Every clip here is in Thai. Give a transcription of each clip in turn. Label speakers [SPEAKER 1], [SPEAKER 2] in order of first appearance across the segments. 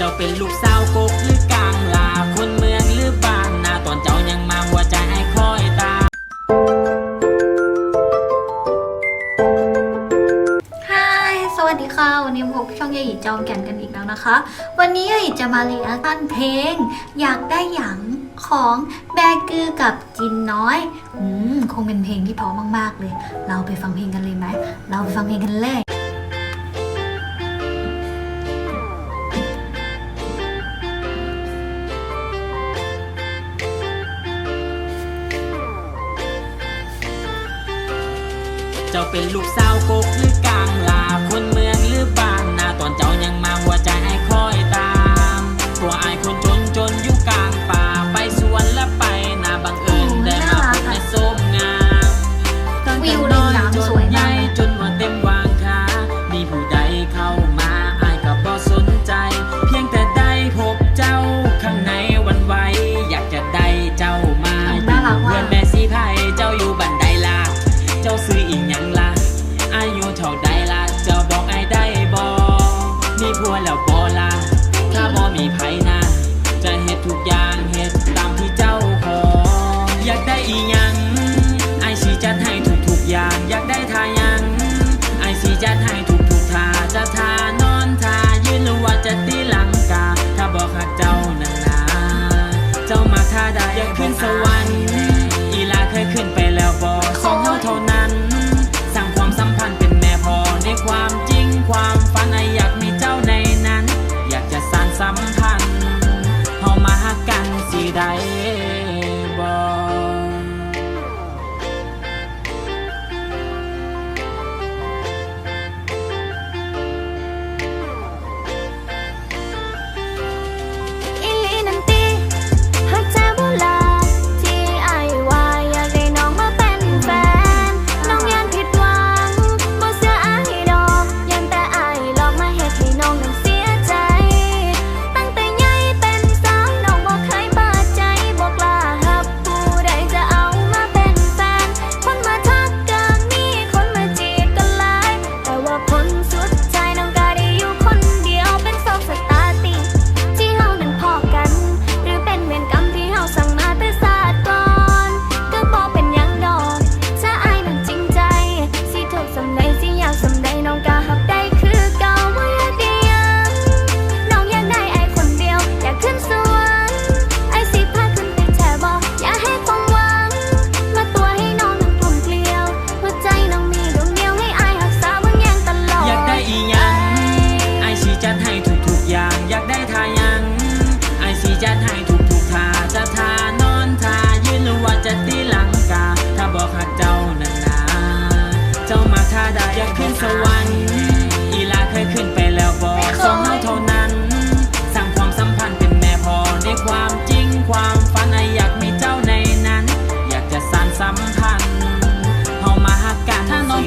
[SPEAKER 1] จ้าเป็นลูกสาวกบหรือกางลาคนเมืองหรือบางนาตอนเจ้ายังมาหัวใจคอยตา
[SPEAKER 2] สวัสดีค่ะ วันนี้พบช่องยายหยีจอมแก่นกันอีกแล้วนะคะ วันนี้ยายหยีจะมาเรียนกันเพลง อยากได้หยังของแบกือกับจินน้อย อืม คงเป็นเพลงที่เพราะมาก ๆ เลย เราไปฟังเพลงกันเลยไหม เราไปฟังเพลงกันเลย
[SPEAKER 1] เป็นลูกสาวกบห
[SPEAKER 2] รื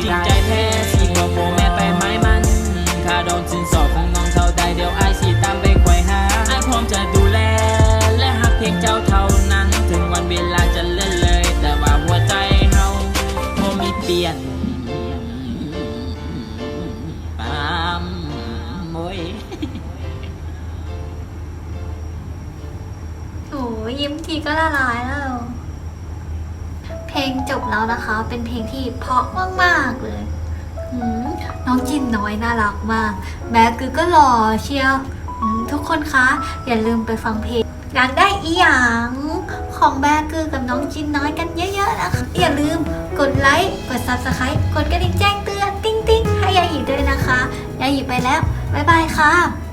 [SPEAKER 1] จริงใจแท้สิกว่าโปแม่ไป
[SPEAKER 3] ไม้มันข้าโด
[SPEAKER 1] นกสินสอบของน้องเท่าใดเดี๋ยวไอสิตามไปไขว่หาไอพร้อมจะดูแล และหักเพียงเจ้าเท่านั้น ถึงวันเวลาจะเล่นเลย แต่ว่าหัวใจเฮาโมมีเปลี่ยนปามโมย
[SPEAKER 2] โอ้ยิ้มทีก็ละลายแล้ว พลงจบแล้วนะคะ เป็นเพลงที่เพราะมากๆเลยน้องจินน้อยน่ารักมาก แม้คือก็หล่อเชียวทุกคนคะ อย่าลืมไปฟังเพลงอยากได้อีหยังของแบกือกับน้องจินน้อยกันเยอะๆนะคะอย่าลืมกดไลค์กดซับสไคร b e กดกระดิ่งแจ้งเตือน ติ๊งๆให้ยายหยีด้วยนะคะยายหยีไปแล้ว บ๊ายบายค่ะ